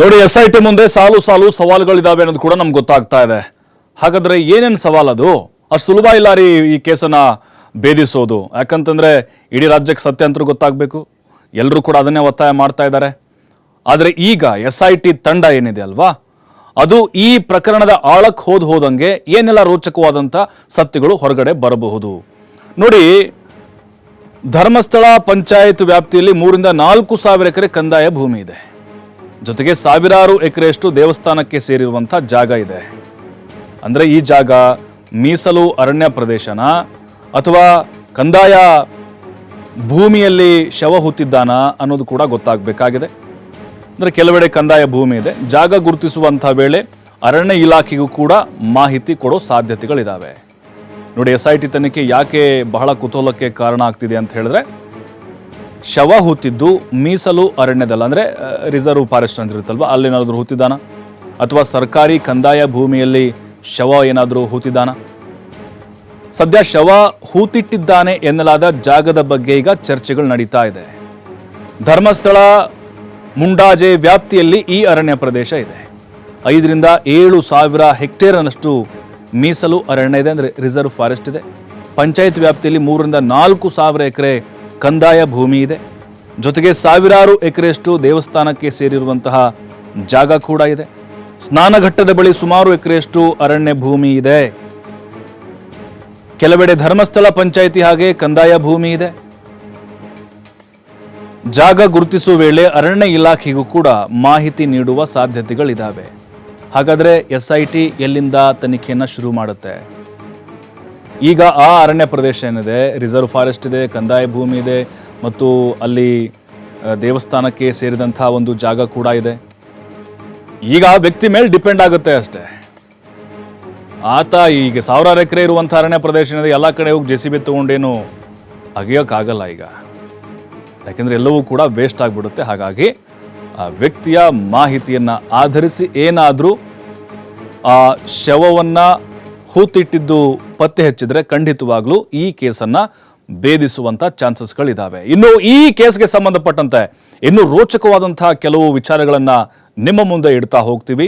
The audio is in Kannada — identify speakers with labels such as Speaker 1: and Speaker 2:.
Speaker 1: ನೋಡಿ ಎಸ್ ಐ ಟಿ ಮುಂದೆ ಸಾಲು ಸಾಲು ಸವಾಲುಗಳಿದಾವೆ ಅನ್ನೋದು ಕೂಡ ನಮ್ಗೆ ಗೊತ್ತಾಗ್ತಾ ಇದೆ. ಹಾಗಾದ್ರೆ ಏನೇನು ಅದು? ಅಷ್ಟು ಸುಲಭ ಇಲ್ಲ ರೀ ಈ ಕೇಸನ್ನ ಭೇದಿಸೋದು. ಯಾಕಂತಂದ್ರೆ ಇಡೀ ರಾಜ್ಯಕ್ಕೆ ಸತ್ಯ ಗೊತ್ತಾಗ್ಬೇಕು ಗೊತ್ತಾಗಬೇಕು. ಎಲ್ಲರೂ ಕೂಡ ಅದನ್ನೇ ಒತ್ತಾಯ ಮಾಡ್ತಾ ಇದ್ದಾರೆ. ಆದರೆ ಈಗ ಎಸ್ ಐ ಟಿ ತಂಡ ಏನಿದೆ ಅಲ್ವಾ? ಅದು ಈ ಪ್ರಕರಣದ ಆಳಕ್ಕೆ ಹೋದ್ ಹೋದಂಗೆ ಏನೆಲ್ಲ ರೋಚಕವಾದಂಥ ಸತ್ಯಗಳು ಹೊರಗಡೆ ಬರಬಹುದು? ನೋಡಿ, ಧರ್ಮಸ್ಥಳ ಪಂಚಾಯತ್ ವ್ಯಾಪ್ತಿಯಲ್ಲಿ ಮೂರಿಂದ ನಾಲ್ಕು ಸಾವಿರ ಎಕರೆ ಕಂದಾಯ ಭೂಮಿ ಇದೆ. ಜೊತೆಗೆ ಸಾವಿರಾರು ಎಕರೆಯಷ್ಟು ದೇವಸ್ಥಾನಕ್ಕೆ ಸೇರಿರುವಂಥ ಜಾಗ ಇದೆ. ಅಂದರೆ ಈ ಜಾಗ ಮೀಸಲು ಅರಣ್ಯ ಪ್ರದೇಶನ? ಅಥವಾ ಕಂದಾಯ ಭೂಮಿಯಲ್ಲಿ ಶವ ಹುತ್ತಿದ್ದಾನ ಅನ್ನೋದು ಕೂಡ ಗೊತ್ತಾಗಬೇಕಾಗಿದೆ. ಅಂದರೆ ಕೆಲವೆಡೆ ಕಂದಾಯ ಭೂಮಿ ಇದೆ. ಜಾಗ ಗುರುತಿಸುವಂಥ ವೇಳೆ ಅರಣ್ಯ ಇಲಾಖೆಗೂ ಕೂಡ ಮಾಹಿತಿ ಕೊಡೋ ಸಾಧ್ಯತೆಗಳಿದ್ದಾವೆ ನೋಡಿ, ಎಸ್ ಐ ಟಿ ತನಿಖೆ ಯಾಕೆ ಬಹಳ ಕುತೂಹಲಕ್ಕೆ ಕಾರಣ ಆಗ್ತಿದೆ ಅಂತ ಹೇಳಿದ್ರೆ ಶವ ಹೂತಿದ್ದು ಮೀಸಲು ಅರಣ್ಯದಲ್ಲ, ಅಂದರೆ ರಿಸರ್ವ್ ಫಾರೆಸ್ಟ್ ಅಂತ ಇರುತ್ತಲ್ವ? ಅಲ್ಲೇನಾದರೂ ಹೂತಿದ್ದಾನ ಅಥವಾ ಸರ್ಕಾರಿ ಕಂದಾಯ ಭೂಮಿಯಲ್ಲಿ ಶವ ಏನಾದರೂ ಹೂತಿದ್ದಾನ ಸದ್ಯ ಶವ ಹೂತಿಟ್ಟಿದ್ದಾನೆ ಎನ್ನಲಾದ ಜಾಗದ ಬಗ್ಗೆ ಈಗ ಚರ್ಚೆಗಳು ನಡೀತಾ ಇದೆ. ಧರ್ಮಸ್ಥಳ ಮುಂಡಾಜೆ ವ್ಯಾಪ್ತಿಯಲ್ಲಿ ಈ ಅರಣ್ಯ ಪ್ರದೇಶ ಇದೆ. ಐದರಿಂದ ಏಳು ಸಾವಿರ ಹೆಕ್ಟೇರ್ನಷ್ಟು ಮೀಸಲು ಅರಣ್ಯ ಇದೆ, ಅಂದರೆ ರಿಸರ್ವ್ ಫಾರೆಸ್ಟ್ ಇದೆ. ಪಂಚಾಯತ್ ವ್ಯಾಪ್ತಿಯಲ್ಲಿ ಮೂರರಿಂದ ನಾಲ್ಕು ಸಾವಿರ ಎಕರೆ ಕಂದಾಯ ಭೂಮಿ ಇದೆ. ಜೊತೆಗೆ ಸಾವಿರಾರು ಎಕರೆಯಷ್ಟು ದೇವಸ್ಥಾನಕ್ಕೆ ಸೇರಿರುವಂತಹ ಜಾಗ ಕೂಡ ಇದೆ. ಸ್ನಾನಘಟ್ಟದ ಬಳಿ ಸುಮಾರು ಎಕರೆಯಷ್ಟು ಅರಣ್ಯ ಭೂಮಿ ಇದೆ. ಕೆಲವೆಡೆ ಧರ್ಮಸ್ಥಳ ಪಂಚಾಯಿತಿ ಹಾಗೆ ಕಂದಾಯ ಭೂಮಿ ಇದೆ. ಜಾಗ ಗುರುತಿಸುವ ವೇಳೆ ಅರಣ್ಯ ಇಲಾಖೆಗೂ ಕೂಡ ಮಾಹಿತಿ ನೀಡುವ ಸಾಧ್ಯತೆಗಳಿದ್ದಾವೆ ಹಾಗಾದರೆ ಎಸ್ ಐ ಟಿ ಎಲ್ಲಿಂದ ತನಿಖೆಯನ್ನು ಶುರು ಮಾಡುತ್ತೆ? ಈಗ ಆ ಅರಣ್ಯ ಪ್ರದೇಶ ಏನಿದೆ, ರಿಸರ್ವ್ ಫಾರೆಸ್ಟ್ ಇದೆ, ಕಂದಾಯ ಭೂಮಿ ಇದೆ, ಮತ್ತು ಅಲ್ಲಿ ದೇವಸ್ಥಾನಕ್ಕೆ ಸೇರಿದಂಥ ಒಂದು ಜಾಗ ಕೂಡ ಇದೆ. ಈಗ ವ್ಯಕ್ತಿ ಮೇಲೆ ಡಿಪೆಂಡ್ ಆಗುತ್ತೆ ಅಷ್ಟೇ. ಆತ ಈಗ ಸಾವಿರಾರು ಎಕರೆ ಇರುವಂಥ ಅರಣ್ಯ ಪ್ರದೇಶ ಏನಿದೆ, ಎಲ್ಲ ಕಡೆ ಹೋಗಿ ಜೆ ಸಿ ಬಿ ತೊಗೊಂಡೇನು ಅಗಿಯೋಕ್ಕಾಗಲ್ಲ ಈಗ. ಯಾಕೆಂದರೆ ಎಲ್ಲವೂ ಕೂಡ ವೇಸ್ಟ್ ಆಗಿಬಿಡುತ್ತೆ. ಹಾಗಾಗಿ ಆ ವ್ಯಕ್ತಿಯ ಮಾಹಿತಿಯನ್ನು ಆಧರಿಸಿ ಏನಾದರೂ ಆ ಶವವನ್ನು ಹೂತಿಟ್ಟಿದ್ದು ಪತ್ತೆ ಹಚ್ಚಿದ್ರೆ ಖಂಡಿತವಾಗ್ಲೂ ಈ ಕೇಸನ್ನು ಭೇದಿಸುವಂಥ ಚಾನ್ಸಸ್ಗಳಿದ್ದಾವೆ ಇನ್ನು ಈ ಕೇಸ್ಗೆ ಸಂಬಂಧಪಟ್ಟಂತೆ ಇನ್ನೂ ರೋಚಕವಾದಂತಹ ಕೆಲವು ವಿಚಾರಗಳನ್ನು ನಿಮ್ಮ ಮುಂದೆ ಇಡ್ತಾ ಹೋಗ್ತೀವಿ.